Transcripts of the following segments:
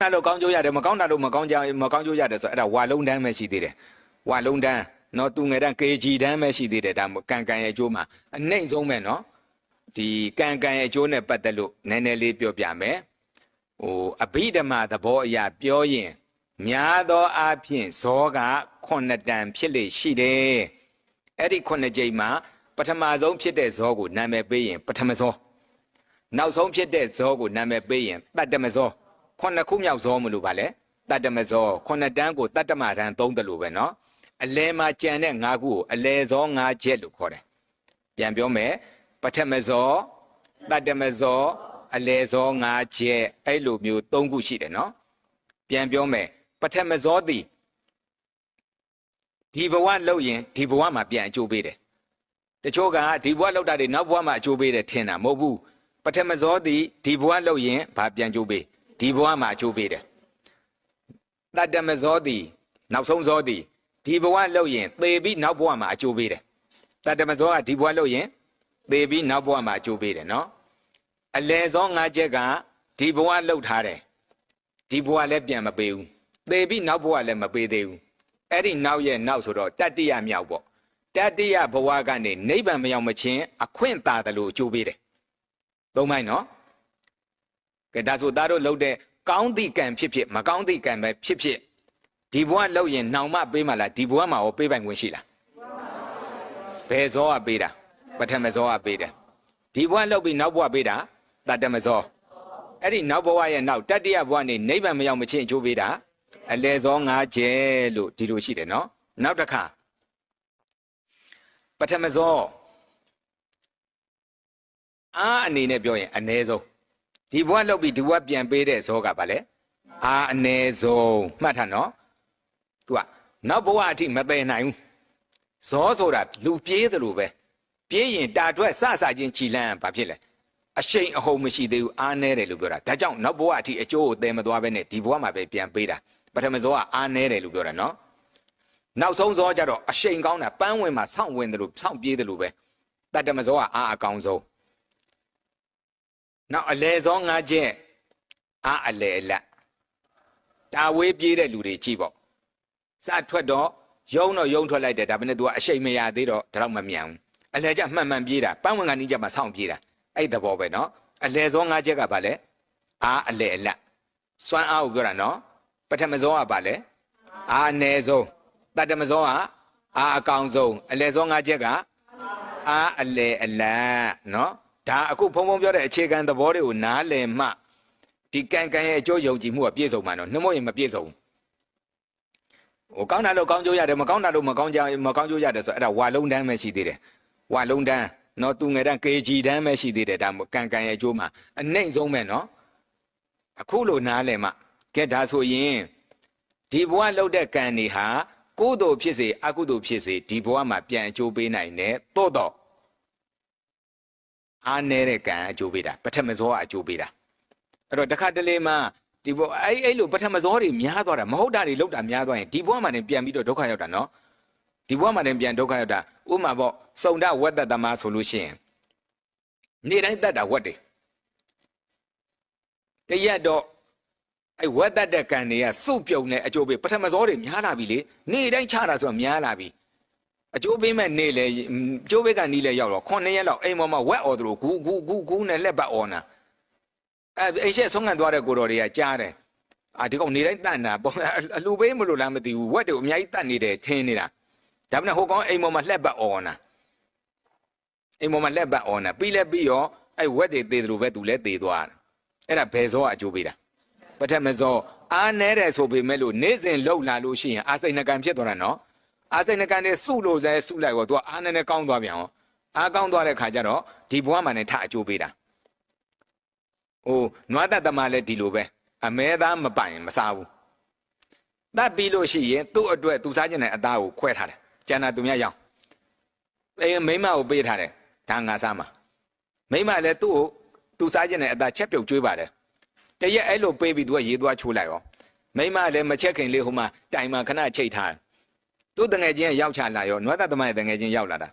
တာလို့ကောင်းကျိုးရတယ်မကောင်းတာလို့မကောင်းကြမကောင်းကျိုးရတယ်ဆိုအဲ့ဒါဝါလုံးတန်းပဲရှိသေးတယ်ဝါလုံးတန်းနော်သူငယ်တန်း KG တန်းပဲရှိသေးတယ်ဒါကံကံရဲ့အကျိုးမှာအနှိမ့်ဆုံးပဲနော်ဒီကံကံရဲ့အကျိုးနဲ့ပတ်သက်လို့နည်းနည်းလေးပြောပြမယ်ဟိုအဘိဓမ္မာသဘောအရာပြောရင်များသောအားဖြင့်ဇောက9တန်ဖြစ်လေရှိတယ်အဲ့ဒီ9ကြိမ်မှာပထမဆုံးဖြစ်တဲ့ဇောကိုနာမည်ပေးရင်ပထမဇောနောက်ဆုံးဖြစ်တဲ့ဇောကိုနာမည်ပေးရင်တတ္တမဇော ခုနှစ်ခုမြောက်ဇောမလို့ပါလေတတ္တမဇောခုနှစ်တန်းကိုတတ္တမတန်းသုံးတယ်လို့ပဲနော်အလဲမှာကြံတဲ့၅ခုကိုအလဲဇော၅ချက်လို့ခေါ်တယ်ပြန်ပြောမယ်ပထမဇောတတ္တမဇောအလဲဇော၅ချက်အဲ့လိုမျိုး၃ခုရှိတယ်နော်ပြန်ပြောမယ်ပထမဇောတိဒီဘဝလောက်ရင်ဒီဘဝမှာပြန်အကျိုးပေးတယ်တချို့ကဒီဘဝလောက်တာတွေနောက်ဘဝမှာအကျိုးပေးတယ်ထင်တာမဟုတ်ဘူးပထမဇောတိဒီဘဝလောက်ရင်ဘာပြန်ကျိုးပေး ဒီဘဝမှာအကျိုးပေးတယ်တတ္တမဇောသည်နောက်ဆုံးဇောသည်ဒီဘဝလောက်ရင်သေပြီးနောက်ဘဝမှာအကျိုးပေးတယ်တတ္တမဇောကဒီဘဝလောက်ရင်သေပြီးနောက်ဘဝမှာအကျိုးပေးတယ်နော်အလယ်ဇော၅ချက်ကဒီဘဝလောက်ထားတယ်ဒီဘဝလည်းပြန်မပေးဘူးသေပြီးနောက်ဘဝလည်းမပေးသေးဘူးအဲ့ဒီနောက်ရဲ့နောက်ဆိုတော့တတ္တိယမြောက်ပေါ့တတ္တိယဘဝကနေနိဗ္ဗာန်မရောက်မချင်းအခွင့်သာတယ်လို့အကျိုးပေးတယ်သုံးပိုင်းနော် ကဲဒါဆိုသားတို့လှုပ်တဲ့ကောင်းသည့်ကံဖြစ်ဖြစ်မကောင်းသည့်ကံပဲဖြစ်ဖြစ်ဒီဘဝလှုပ်ရင်နှောင်မပေးမှလားဒီဘဝမှာရောပေးပိုင်ခွင့်ရှိလားဘယ်ဇောကပေးတာပထမဇောကပေးတယ်ဒီဘဝလှုပ်ပြီးနောက်ဘဝပေးတာတတ္တမဇောအဲ့ဒီနောက်ဘဝရဲ့နောက်တတ္တယဘဝနေနိဗ္ဗာန်မရောက်မချင်းအကျိုးပေးတာအလေဇော၅ကျဲလို့ဒီလိုရှိတယ်နော်နောက်တစ်ခါပထမဇောအားအနေနဲ့ပြောရင်အ ਨੇ ဆုံး ဒီဘဝလောက်ပြီးဒီဘဝပြန်ပေးတဲ့ဇောကပါလေအားအ ਨੇ ဆုံးမှတ်ထားနော် तू ကနောက်ဘဝအထိမသိနိုင်ဘူးဇောဆိုတာလူပြေးတယ်လို့ပဲပြေးရင်တာထွက်စစချင်းခြီလန်းဘာဖြစ်လဲအရှိန်အဟုန်မရှိသေးဘူးအားနေတယ်လို့ပြောတာဒါကြောင့်နောက်ဘဝအထိအကျိုးကိုသဲမသွားပဲနဲ့ဒီဘဝမှာပဲပြန်ပေးတာပထမဇောကအားနေတယ်လို့ပြောတာနော်နောက်ဆုံးဇောကြတော့အရှိန်ကောင်းတာပန်းဝင်မှာစောင့်ဝင်တယ်လို့စောင့်ပြေးတယ်လို့ပဲတတ္တမဇောကအားအကောင်ဆုံး နောက်အလဲစောငါချက်အာအလဲအလတ်တာဝေးပြေးတဲ့လူတွေကြည့်ပေါ့စထွက်တော့ယုံတော့ယုံထွက်လိုက်တယ်ဒါပေမဲ့ तू ကအရှိန်မရသေးတော့ဒါတော့မမြန်ဘူးအလဲကျမှန်မှန်ပြေးတာပန်းဝင်ကနီးကျမှစောင့်ပြေးတာအဲ့သဘောပဲเนาะအလဲစောငါချက်ကဘာလဲအာအလဲအလတ်စွမ်းအားကိုပြောတာเนาะပထမစောကဘာလဲအာအ ਨੇ ဆုံးတတ္တမစောကအာအကောင်ဆုံးအလဲစောငါချက်ကအာအလဲအလတ်เนาะ ဒါအခုဖုံဖုံပြောတဲ့အခြေခံသဘောတွေကိုနားလည်မှဒီကံကံရဲ့အကျိုးယုံကြည်မှုကပြည့်စုံမှာနော်နှမို့ရင်မပြည့်စုံဘူးဟိုကောင်းတာလို့ကောင်းကျိုးရတယ်မကောင်းတာလို့မကောင်းကြမကောင်းကျိုးရတယ်ဆိုအဲ့ဒါဝါလုံးတန်းပဲရှိသေးတယ်ဝါလုံးတန်းနော်သူငယ်တန်း KG တန်းပဲရှိသေးတယ်ဒါကံကံရဲ့အကျိုးမှာအနှိမ့်ဆုံးပဲနော်အခုလို့နားလည်မှကဲဒါဆိုရင်ဒီဘဝလောက်တဲ့ကံတွေဟာကုသိုလ်ဖြစ်စေအကုသိုလ်ဖြစ်စေဒီဘဝမှာပြန်အကျိုးပေးနိုင်တယ်သို့တော့ အားနေတဲ့ကံအကျိုးပေးတာပထမဇောကအကျိုးပေးတာအဲ့တော့တစ်ခါတလေမှဒီဘောအဲ့အဲ့လိုပထမဇောတွေများသွားတာမဟုတ်တာတွေလောက်တာများသွားရင်ဒီဘဝမှာနေပြန်ပြီးတော့ဒုက္ခရောက်တာနော်ဒီဘဝမှာနေပြန်ဒုက္ခရောက်တာဥမာပေါ့စုံဒဝက်တတမဆိုလို့ရှိရင်နေတိုင်းတတ်တာဝက်တွေတရက်တော့အဲ့ဝက်တတ်တဲ့ကံတွေကစုပ်ပြုံနေအကျိုးပေးပထမဇောတွေများလာပြီလေနေတိုင်းချတာဆိုတော့များလာပြီ အကျိုးပေးမဲ့နေလေကျိုးဘက်ကနီးလေရောက်တော့9ရက်လောက်အိမ်ပေါ်မှာဝက်အော်သလိုဂူဂူဂူဂူနဲ့လက်ပတ်အော်နာအဲအိမ်ရှက်ဆုံးခံသွားတဲ့ကိုတော်တွေကကြားတယ်အာဒီကောင်နေတိုင်းတန်တာပုံအလူပေးမလို့လားမသိဘူးဝက်တွေအများကြီးတန်နေတယ်ထင်းနေတာဒါမှမဟုတ်ဟိုကောင်အိမ်ပေါ်မှာလှက်ပတ်အော်နာအိမ်ပေါ်မှာလှက်ပတ်အော်နာပြီးလဲပြီးရောအဲ့ဝက်တွေသေတယ်လို့ပဲသူလဲသေသွားတယ်အဲ့ဒါဘယ်စောကအကျိုးပေးတာပထမစောအားနဲတယ်ဆိုပေမဲ့လို့နေ့စဉ်လှုပ်လာလို့ရှိရင်အာစိတ်နှကံဖြစ်သွားတာနော် အာစိတ်နှကန်နဲ့စုလို့လဲစုလိုက်တော့သူကအာနဲ့နဲ့ကောင်းသွားပြန်ရောအာကောင်းသွားတဲ့ခါကျတော့ဒီဘဝမှာနဲ့ထအကျိုးပေးတာဟိုနွားတတ်သမားလည်းဒီလိုပဲအမဲသားမပိုင်မစားဘူးတတ်ပြီးလို့ရှိရင်သူ့အတွက်သူစားကျင်တဲ့အသားကိုခွဲထားတယ်ကျန်တာသူများရောင်းအဲမိမကိုပေးထားတယ်ဒါငါစားမှာမိမလည်းသူ့ကိုသူစားကျင်တဲ့အသားချက်ပြုတ်ကျွေးပါတယ်တရက်အဲ့လိုပေးပြီးသူကရေးသွားချိုးလိုက်ရောမိမလည်းမချက်ခင်လေးဟိုမှာတိုင်မှာခဏချိတ်ထားတယ် သူ့တငယ်ချင်းကရောက်ချလာရောနွားသားသမားရဲ့တငယ်ချင်းရောက်လာတာ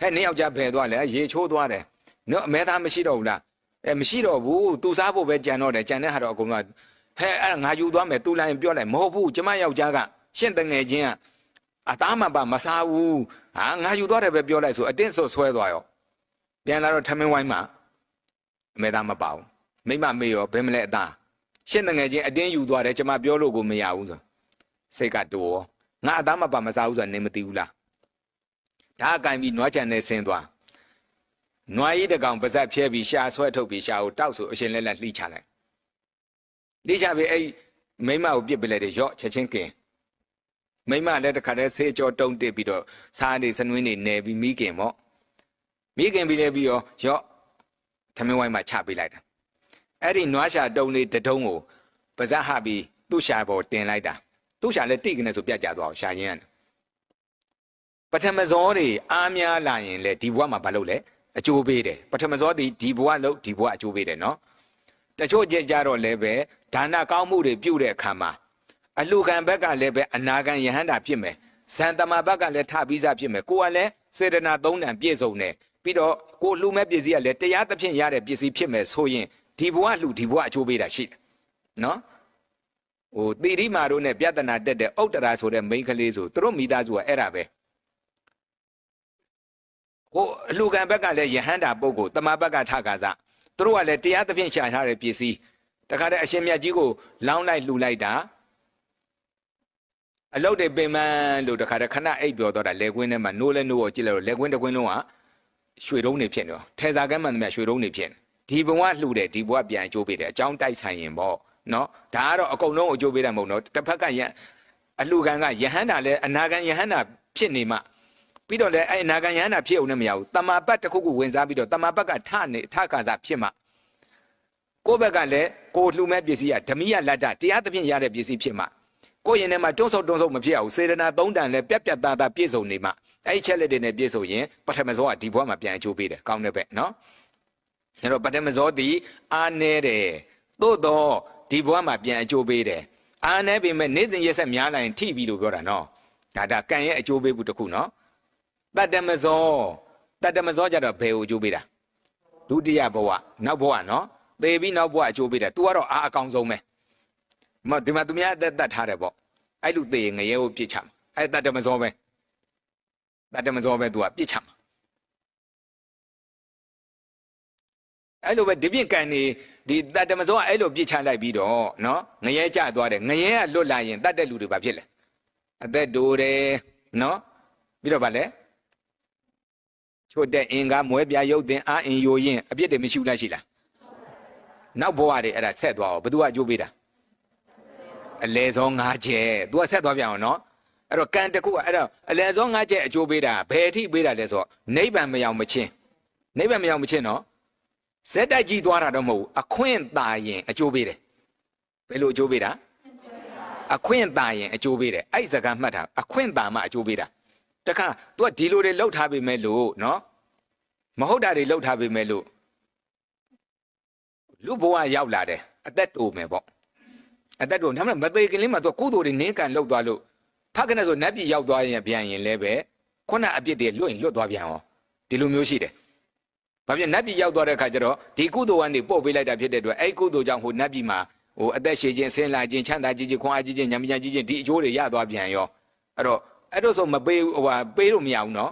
ဟဲ့နင်းယောက်ျားဖယ်သွားလဲရေချိုးသွားတယ်နော်အမဲသားမရှိတော့ဘူးလားအဲမရှိတော့ဘူးသူစားဖို့ပဲကြံတော့တယ်ကြံတဲ့ဟာတော့အကုန်လုံးဟဲ့အဲ့ဒါငါယူသွားမယ်သူလိုက်ရင်ပြောလိုက်မဟုတ်ဘူးကျမယောက်ျားကရှင့်တငယ်ချင်းကအသားမှပါမစားဘူးဟာငါယူသွားတယ်ပဲပြောလိုက်ဆိုအတင်းဆွဆွဲသွားရောပြန်လာတော့ထမင်းဝိုင်းမှာအမေသားမပါဘူးမိမမေရောဘယ်မလဲအသားရှင့်တငယ်ချင်းအတင်းယူသွားတယ်ကျမပြောလို့ကိုမရဘူးဆိုစိတ်ကတူရော ငါအသားမပါမစားဘူးဆိုတာနေမသိဘူးလားဒါအကင်ပြီးနွားချန်နဲ့ဆင်းသွားနွားရီးတကောင်ပါဇက်ဖြဲပြီးရှာဆွဲထုတ်ပြီးရှာကိုတောက်ဆိုအရှင်လဲလဲလှိချလိုက်လှိချပြီးအဲ့မိမကိုပြစ်ပလိုက်တယ်ရော့ချက်ချင်းကင်မိမလည်းတခါတည်းဆေးကြောတုံးတစ်ပြီးတော့စားနေစနွင်းနေနေပြီးမိခင်ပေါ့မိခင်ပြီးလဲပြီးရောရော့သမင်းဝိုင်းမှာချပေးလိုက်တာအဲ့ဒီနွားရှာတုံးလေးတတုံးကိုပါဇက်ဟပြီးသူ့ရှာပေါ်တင်လိုက်တာ သူ့ရှာလည်းတိတ်ကနေဆိုပြတ်ကြသွားအောင်ရှာရင်းရတယ်ပထမဇောတွေအားများလာရင်လေဒီဘဝမှာမလုပ်လဲအကျိုးပေးတယ်ပထမဇောဒီဒီဘဝလို့ဒီဘဝအကျိုးပေးတယ်နော်တချို့ကြကြတော့လည်းပဲဒါနကောင်းမှုတွေပြုတဲ့အခါမှာအလှခံဘက်ကလည်းပဲအနာခံယဟန္တာဖြစ်မယ်ဇန်တမဘက်ကလည်းထပြီးစားဖြစ်မယ်ကိုကလည်းစေတနာသုံးတန်ပြည့်စုံတယ်ပြီးတော့ကိုလှူမဲ့ပစ္စည်းကလည်းတရားသဖြင့်ရတဲ့ပစ္စည်းဖြစ်မယ်ဆိုရင်ဒီဘဝလှူဒီဘဝအကျိုးပေးတာရှိတယ်နော် ဟိုတိရိမာတို့နဲ့ပြဿနာတက်တဲ့ဥတ္တရာဆိုတဲ့မိန်းကလေးဆိုသူတို့မိသားစုကအဲ့ဒါပဲဟိုအလှခံဘက်ကလည်းယဟန္တာပုဂ္ဂိုလ်တမဘက်ကထကာစသူတို့ကလည်းတရားသဖြင့်ရှာထားတဲ့ပစ္စည်းတခါတည်းအရှင်မြတ်ကြီးကိုလောင်းလိုက်လှူလိုက်တာအလုတ်တွေပင်မလို့တခါတည်းခဏအိပ်ပျော်တော့တာလက်ကွင်းထဲမှာနိုးလဲနိုးတော့ကြည့်လိုက်တော့လက်ကွင်းတစ်ကွင်းလုံးကရွှေတုံးနေဖြစ်နေတော့ထဲစားကမ်းမှန်သမျှရွှေတုံးနေဖြစ်နေဒီဘဝလှူတယ်ဒီဘဝပြန်အကျိုးပေးတယ်အကြောင်းတိုက်ဆိုင်ရင်ပေါ့ နော်ဒါကတော့အကုန်လုံးအကျိုးပေးတာမဟုတ်တော့တစ်ဖက်ကယအလှခံကယဟန္တာလည်းအနာခံယဟန္တာဖြစ်နေမှပြီးတော့လည်းအဲ့အနာခံယဟန္တာဖြစ်အောင်လည်းမရဘူးတမာပတ်တစ်ခုခုဝင်စားပြီးတော့တမာပတ်ကထနေထကာစားဖြစ်မှကိုယ့်ဘက်ကလည်းကိုလှူမဲ့ပစ္စည်းကဓမိယလတ္တတရားသဖြင့်ရတဲ့ပစ္စည်းဖြစ်မှကိုယ့်ရင်ထဲမှာတွန်းဆုပ်တွန်းဆုပ်မဖြစ်အောင်စေရနာသုံးတန်လည်းပြက်ပြက်သားသားပြည့်စုံနေမှအဲ့ဒီချက်လက်တွေနဲ့ပြည့်စုံရင်ပထမဇောကဒီဘဝမှာပြန်အကျိုးပေးတယ်ကောင်းတဲ့ဘက်နော်အဲ့တော့ပထမဇောသည်အာနေတယ်သို့တော့ ဒီဘဝမှာပြန်အကျိုးပေးတယ်အာနေပေမဲ့နေ့စဉ်ရက်ဆက်များလာရင်ထိပြီလို့ပြောတာနော်ဒါဒါကံရဲ့အကျိုးပေးမှုတစ်ခုနော်တတ္တမဇောတတ္တမဇောကြတော့ဘယ်ကိုအကျိုးပေးတာဒုတိယဘဝနောက်ဘဝနော်သေပြီးနောက်ဘဝအကျိုးပေးတယ် तू ကတော့အာအကောင်ဆုံးပဲမဒီမှာသူများအသက်တတ်ထားတယ်ပေါ့အဲ့လူသေရင်ငရဲကိုပြစ်ချမှာအဲ့တတ္တမဇောပဲတတ္တမဇောပဲ तू ကပြစ်ချမှာအဲ့လိုပဲဒီပြင့်ကန်နေ ဒီတတ္တမဇောကအဲ့လိုပြစ်ချလိုက်ပြီးတော့နော်ငရဲကျသွားတယ်ငရဲကလွတ်လာရင်တတ်တဲ့လူတွေဘာဖြစ်လဲအသက်တိုးတယ်နော်ပြီးတော့ဗာလဲချို့တဲ့အင်္ဂါမွဲပြရုပ်တင်အာအင်ယိုရင်အပြစ်တွေမရှိဘူးလားရှိလားနောက်ဘဝတွေအဲ့ဒါဆက်သွားအောင်ဘသူကအကျိုးပေးတာအလဲစောငါးချက် तू ကဆက်သွားပြန်အောင်နော်အဲ့တော့ကံတစ်ခုကအဲ့တော့အလဲစောငါးချက်အကျိုးပေးတာဘယ်အထိပေးတာလဲဆိုတော့နိဗ္ဗာန်မရောက်မချင်းနိဗ္ဗာန်မရောက်မချင်းနော် ဇက်တိုက်ကြီးသွားတာတော့မဟုတ်ဘူးအခွင့်သာရင်အကျိုးပေးတယ်ဘယ်လိုအကျိုးပေးတာအခွင့်သာရင်အကျိုးပေးတယ်အဲ့ဒီစကားမှတ်တာအခွင့်သာမှအကျိုးပေးတာတခါ तू ကဒီလိုတွေလှုပ်ထားပေမဲ့လို့နော်မဟုတ်တာတွေလှုပ်ထားပေမဲ့လို့လူဘဝရောက်လာတယ်အသက်တိုမယ်ပေါ့အသက်တိုဒါမှမသေးခင်လေးမှာ तू ကုသိုလ်တွေနင်းကန်လှုပ်သွားလို့ဖခင်နဲ့ဆိုနတ်ပြည်ရောက်သွားရင်ပြန်ရင်လည်းပဲခုနအပြစ်တွေလွတ်ရင်လွတ်သွားပြန်အောင်ဒီလိုမျိုးရှိတယ် ဘာဖြစ်နတ်ပြည်ရောက်သွားတဲ့အခါကျတော့ဒီကုသိုလ်ကနေပို့ပေးလိုက်တာဖြစ်တဲ့အတွက်အဲ့ကုသိုလ်ကြောင့်ဟိုနတ်ပြည်မှာဟိုအသက်ရှည်ခြင်းဆင်းလာခြင်းချမ်းသာခြင်းခွန်အားကြီးခြင်းညံမြကြီးခြင်းဒီအကျိုးတွေရသွားပြန်ရောအဲ့တော့အဲ့တော့ဆိုမပေးဟိုဟာပေးလို့မရဘူးနော်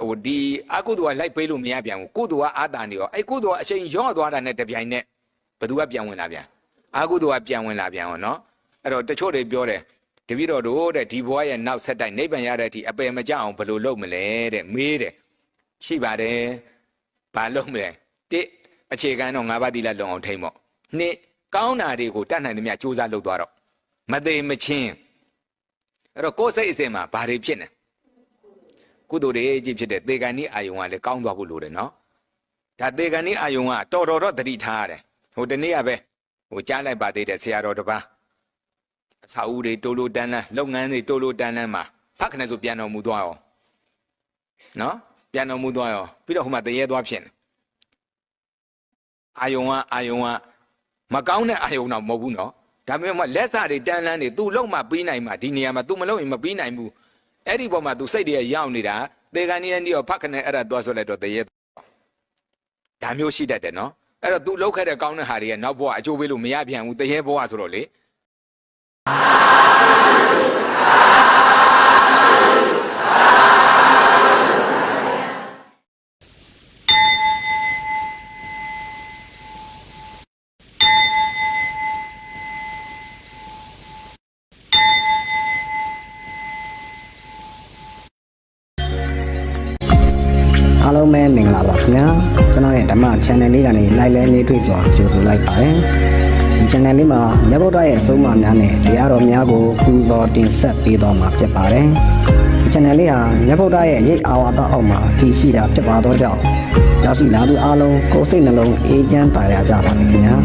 ဟိုဒီအကုသိုလ်ကလိုက်ပေးလို့မရပြန်ဘူးကုသိုလ်ကအာတာနေရောအဲ့ကုသိုလ်ကအချိန်ရော့သွားတာနဲ့တပြိုင်နက်ဘသူကပြန်ဝင်လာပြန်အကုသိုလ်ကပြန်ဝင်လာပြန်ရောနော်အဲ့တော့တချို့တွေပြောတယ်တပည့်တော်တို့တဲ့ဒီဘဝရဲ့နောက်ဆက်တိုက်နိဗ္ဗာန်ရတဲ့အထိအပယ်မကြအောင်ဘယ်လိုလုပ်မလဲတဲ့မေးတယ်ရှိပါတယ် ဘာလုပ်မလဲတစ်အခြေခံတော့ငါးပါးသီလလုံအောင်ထိမ့်ပေါ့နှစ်ကောင်းတာတွေကိုတတ်နိုင်သမျှစူးစမ်းလုပ်သွားတော့မသေးမချင်းအဲ့တော့ကိုယ်စိတ်အစဉ်မှာဘာတွေဖြစ်နေကုသိုလ်တွေကြီးဖြစ်တဲ့သေကံဤအာယုံကလည်းကောင်းသွားဖို့လိုတယ်နော်ဒါသေကံဤအာယုံကတော်တော်တော့တတိထားရတယ်ဟိုတနေ့ကပဲဟိုကြားလိုက်ပါသေးတယ်ဆရာတော်တစ်ပါးအစာဦးတွေတိုးလိုတန်းလန်းလုပ်ငန်းတွေတိုးလိုတန်းလန်းမှာဖက်ခနဲ့ဆိုပြန်တော်မူသွားရောနော် ပြန်တော်မူသွားရောပြီးတော့ဟိုမှာတရေသွားဖြစ်နေအာယုံကအာယုံကမကောင်းတဲ့အာယုံတော့မဟုတ်ဘူးနော်ဒါပေမဲ့လက်စာတွေတန်းလန်းတွေ तू လုံးမှပြီးနိုင်မှာဒီနေရာမှာ तू မလုံးရင်မပြီးနိုင်ဘူးအဲ့ဒီပေါ်မှာ तू စိတ်တွေရောက်နေတာသေကန်နေနေရောဖက်ခနဲ့အဲ့ဒါသွားဆိုလိုက်တော့တရေဒါမျိုးရှိတတ်တယ်နော် အဲ့တော့ तू လောက်ခဲ့တဲ့ကောင်းတဲ့ဟာတွေကနောက်ဘဝအကျိုးပေးလို့မရပြန်ဘူးတရေဘဝဆိုတော့လေ မင်္ဂလာပါခင်ဗျာကျွန်တော်ရဲ့ဓမ္မ channel လေးကနေလိုက်လဲနေတွေ့စွာကြိုဆိုလိုက်ပါတယ်ဒီ channel လေးမှာမြတ်ဗုဒ္ဓရဲ့အဆုံးအမများနဲ့တရားတော်များကိုပူဇော်တင်ဆက်ပေးတော်မှာဖြစ်ပါတယ်ဒီ channel လေးဟာမြတ်ဗုဒ္ဓရဲ့ရိတ်အာဝါဒအောက်မှာတည်ရှိတာဖြစ်ပါသောကြောင့်ရောက်ရှိလာသူအားလုံးကိုယ်စိတ်နှလုံးအေးချမ်းပါရကြပါစေခင်ဗျာ